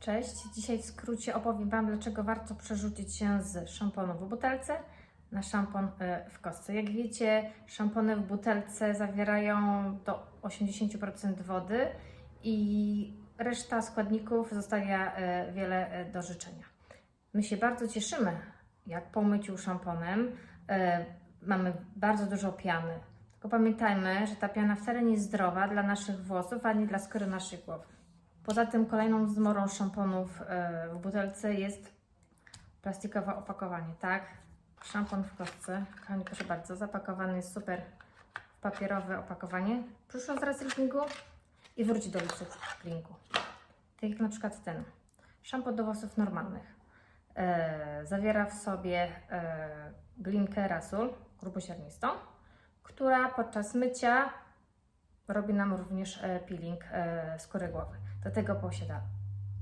Cześć, dzisiaj w skrócie opowiem Wam, dlaczego warto przerzucić się z szamponu w butelce na szampon e, w kostce. Jak wiecie, szampony w butelce zawierają do 80% wody i reszta składników zostawia e, wiele e, do życzenia. My się bardzo cieszymy, jak po myciu szamponem mamy bardzo dużo piany. Tylko pamiętajmy, że ta piana wcale nie jest zdrowa dla naszych włosów, ani dla skóry naszej głowy. Poza tym kolejną zmorą szamponów e, w butelce jest plastikowe opakowanie, tak? Szampon w kostce, kochani, proszę bardzo, zapakowany jest super papierowe opakowanie. Przyszło z recyklingu i wróci do recyklingu. Tak jak na przykład ten szampon do włosów normalnych. E, zawiera w sobie e, glinkę rasul grubosiarnistą, która podczas mycia robi nam również e, peeling e, skóry głowy. Do tego posiada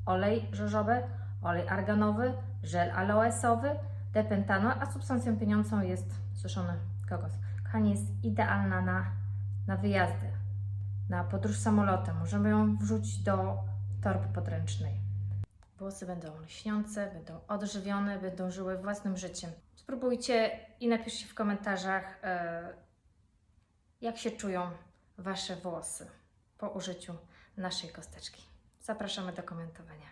olej rzeżowy, olej arganowy, żel aloesowy, depentano, a substancją pieniącą jest suszony kokos. Kochani, jest idealna na, na wyjazdy, na podróż samolotem. Możemy ją wrzucić do torby podręcznej. Włosy będą lśniące, będą odżywione, będą żyły własnym życiem. Spróbujcie i napiszcie w komentarzach, e, jak się czują Wasze włosy po użyciu naszej kosteczki. Zapraszamy do komentowania.